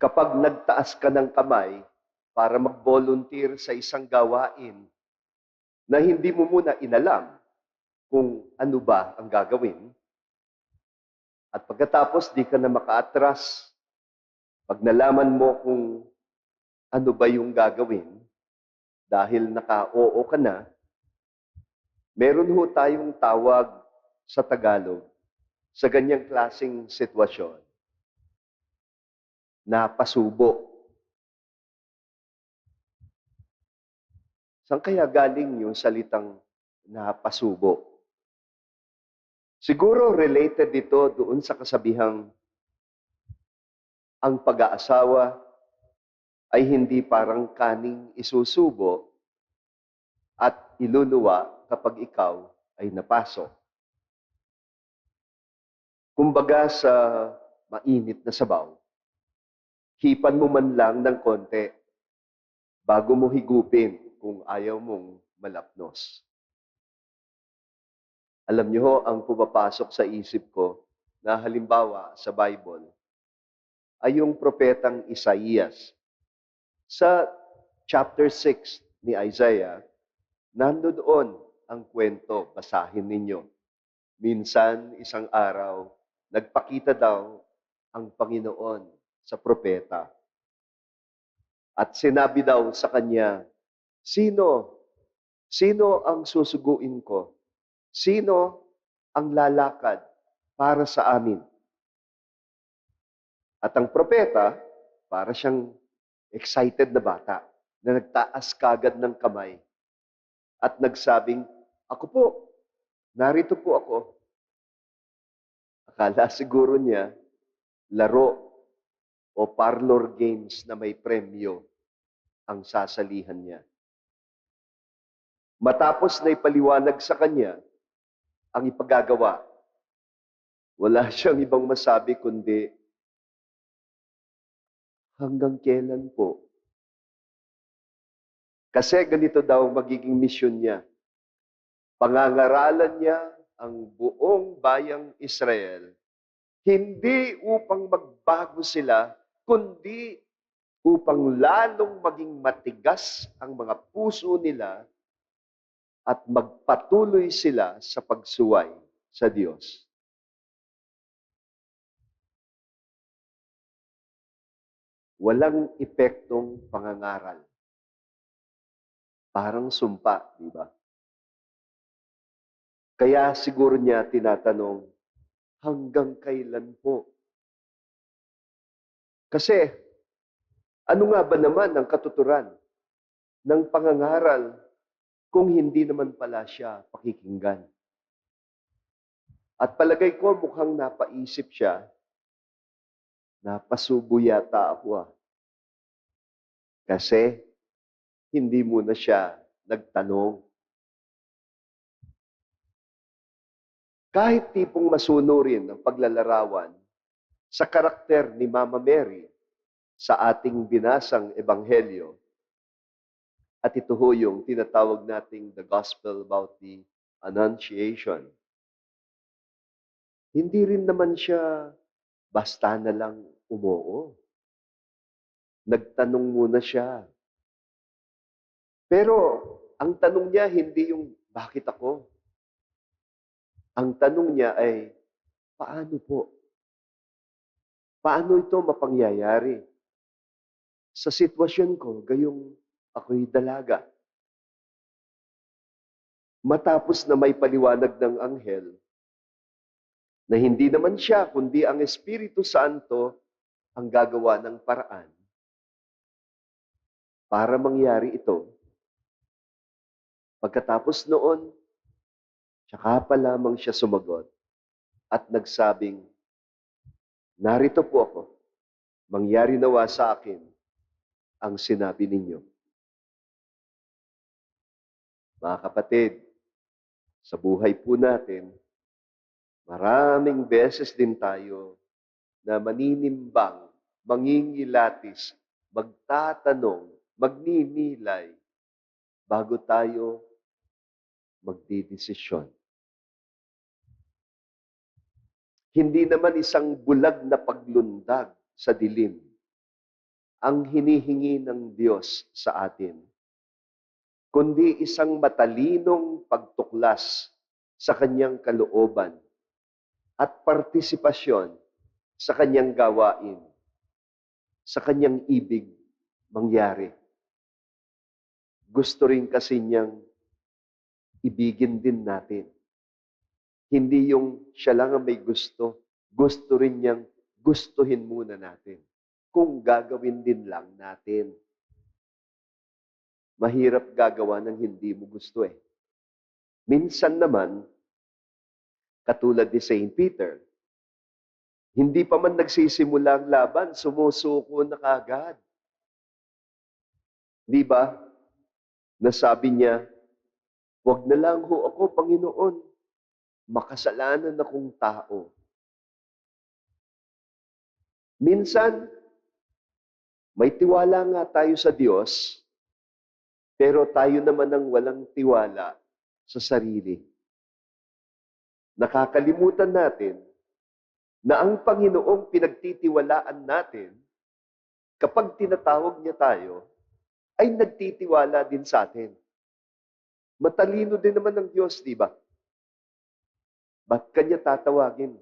kapag nagtaas ka ng kamay para mag-volunteer sa isang gawain na hindi mo muna inalam kung ano ba ang gagawin, at pagkatapos di ka na makaatras, pag nalaman mo kung ano ba yung gagawin, dahil naka-oo ka na, meron ho tayong tawag sa Tagalog sa ganyang klasing sitwasyon na pasubo. Saan kaya galing yung salitang napasubo? Siguro related dito doon sa kasabihang ang pag-aasawa ay hindi parang kaning isusubo at iluluwa kapag ikaw ay napasok. Kumbaga sa mainit na sabaw, hipan mo man lang ng konti bago mo higupin kung ayaw mong malapnos. Alam niyo ho, ang pumapasok sa isip ko na halimbawa sa Bible ay yung propetang Isaías. Sa chapter 6 ni Isaiah, nandoon ang kwento, basahin ninyo. Minsan, isang araw, nagpakita daw ang Panginoon sa propeta. At sinabi daw sa kanya, Sino? Sino ang susuguin ko? Sino ang lalakad para sa amin? At ang propeta, para siyang excited na bata na nagtaas kagad ng kamay at nagsabing, Ako po, narito po ako. Akala siguro niya, laro o parlor games na may premyo ang sasalihan niya. Matapos na ipaliwanag sa kanya ang ipagagawa, wala siyang ibang masabi kundi, hanggang kailan po? Kasi ganito daw magiging misyon niya. Pangangaralan niya ang buong bayang Israel, hindi upang magbago sila, kundi upang lalong maging matigas ang mga puso nila at magpatuloy sila sa pagsuway sa Diyos. Walang epektong pangangaral. Parang sumpa, di ba? Kaya siguro niya tinatanong, hanggang kailan po? Kasi, ano nga ba naman ang katuturan ng pangangaral kung hindi naman pala siya pakikinggan? At palagay ko mukhang napaisip siya, napasubo yata ako ah. Kasi hindi muna siya nagtanong. Kahit tipong masunurin ang paglalarawan sa karakter ni Mama Mary sa ating binasang ebanghelyo, at ito ho yung tinatawag nating the gospel about the Annunciation. Hindi rin naman siya basta na lang umoo. Nagtanong muna siya. Pero ang tanong niya hindi yung bakit ako? Ang tanong niya ay paano po? Paano ito mapangyayari? Sa sitwasyon ko, gayong ako'y dalaga. Matapos na may paliwanag ng anghel, na hindi naman siya, kundi ang Espiritu Santo ang gagawa ng paraan para mangyari ito. Pagkatapos noon, tsaka pa lamang siya sumagot at nagsabing, Narito po ako, mangyari nawa sa akin ang sinabi ninyo. Mga kapatid, sa buhay po natin, maraming beses din tayo na maninimbang, mangingilatis, magtatanong, magninilay bago tayo magdidesisyon. Hindi naman isang bulag na paglundag sa dilim ang hinihingi ng Diyos sa atin, kundi isang matalinong pagtuklas sa kanyang kalooban at partisipasyon sa kanyang gawain, sa kanyang ibig mangyari. Gusto rin kasi niyang ibigin din natin. Hindi yung siya lang ang may gusto, gusto rin niyang gustuhin muna natin kung gagawin din lang natin. Mahirap gagawa ng hindi mo gusto eh. Minsan naman, katulad ni St. Peter, hindi pa man nagsisimula ang laban, sumusuko na kagad. Di ba? Nasabi niya, Huwag na lang ho ako, Panginoon. Makasalanan akong tao. Minsan, may tiwala nga tayo sa Diyos, pero tayo naman ang walang tiwala sa sarili. Nakakalimutan natin na ang Panginoong pinagtitiwalaan natin, kapag tinatawag niya tayo, ay nagtitiwala din sa atin. Matalino din naman ng Diyos, di ba? Ba't kanya tatawagin?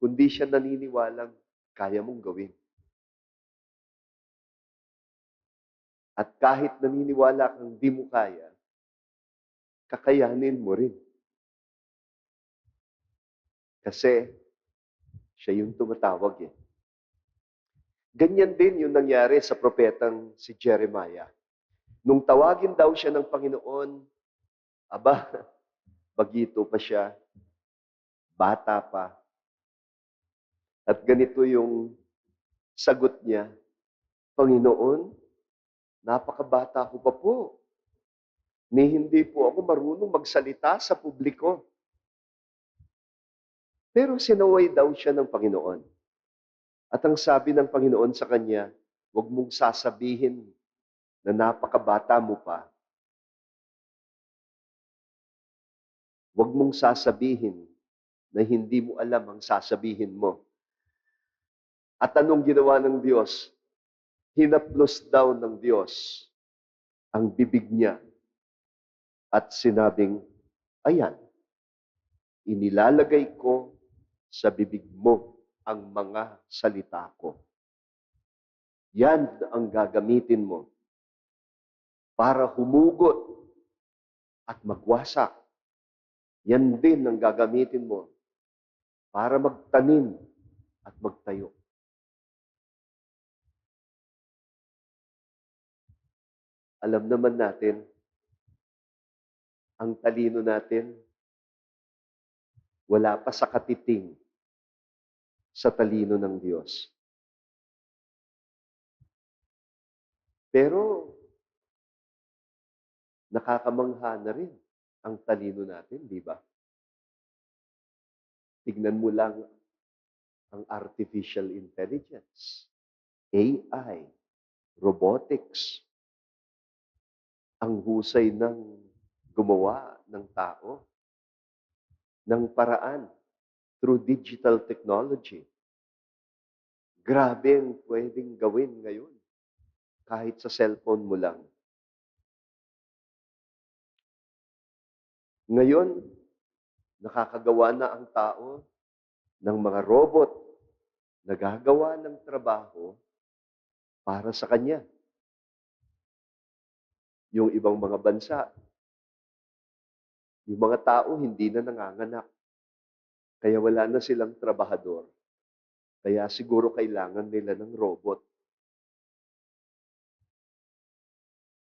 Kundi siya naniniwalang kaya mong gawin. At kahit naniniwala kang di mo kaya, kakayanin mo rin. Kasi siya yung tumatawag eh. Ganyan din yung nangyari sa propetang si Jeremiah. Nung tawagin daw siya ng Panginoon, aba, bagito pa siya, bata pa. At ganito yung sagot niya, Panginoon, napakabata ko pa po. Ni hindi po ako marunong magsalita sa publiko. Pero sinaway daw siya ng Panginoon. At ang sabi ng Panginoon sa kanya, huwag mong sasabihin na napakabata mo pa. Huwag mong sasabihin na hindi mo alam ang sasabihin mo. At anong ginawa ng Diyos? Hinaplos daw ng Diyos ang bibig niya at sinabing, Ayan, inilalagay ko sa bibig mo ang mga salita ko. Yan ang gagamitin mo para humugot at magwasak. Yan din ang gagamitin mo para magtanim at magtayo. Alam naman natin, ang talino natin, wala pa sa katiting sa talino ng Diyos. Pero, nakakamangha na rin ang talino natin, di ba? Tignan mo lang ang artificial intelligence, AI, robotics, ang husay ng gumawa ng tao, ng paraan through digital technology. Grabe ang pwedeng gawin ngayon kahit sa cellphone mo lang. Ngayon, nakakagawa na ang tao ng mga robot na gagawa ng trabaho para sa kanya. Yung ibang mga bansa, yung mga tao hindi na nanganganak. Kaya wala na silang trabahador. Kaya siguro kailangan nila ng robot.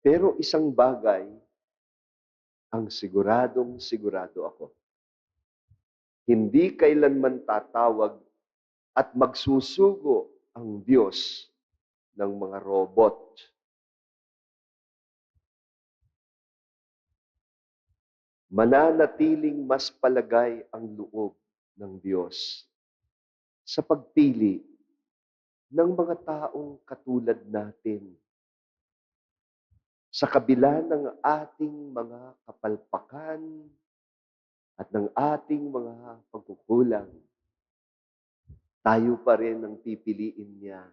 Pero isang bagay ang siguradong sigurado ako. Hindi kailanman tatawag at magsusugo ang Diyos ng mga robot. Mananatiling mas palagay ang loob ng Diyos sa pagpili ng mga taong katulad natin sa kabila ng ating mga kapalpakan at ng ating mga pagkukulang, tayo pa rin ang pipiliin niya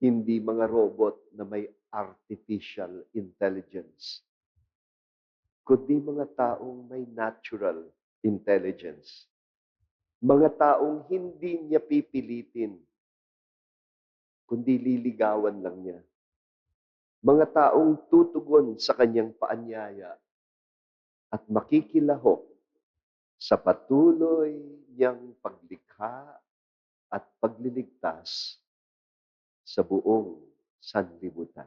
Hindi mga robot na may artificial intelligence, kundi mga taong may natural intelligence. Mga taong hindi niya pipilitin, kundi liligawan lang niya. Mga taong tutugon sa kanyang paanyaya at makikilahok sa patuloy niyang paglikha at pagliligtas sa buong sanlibutan.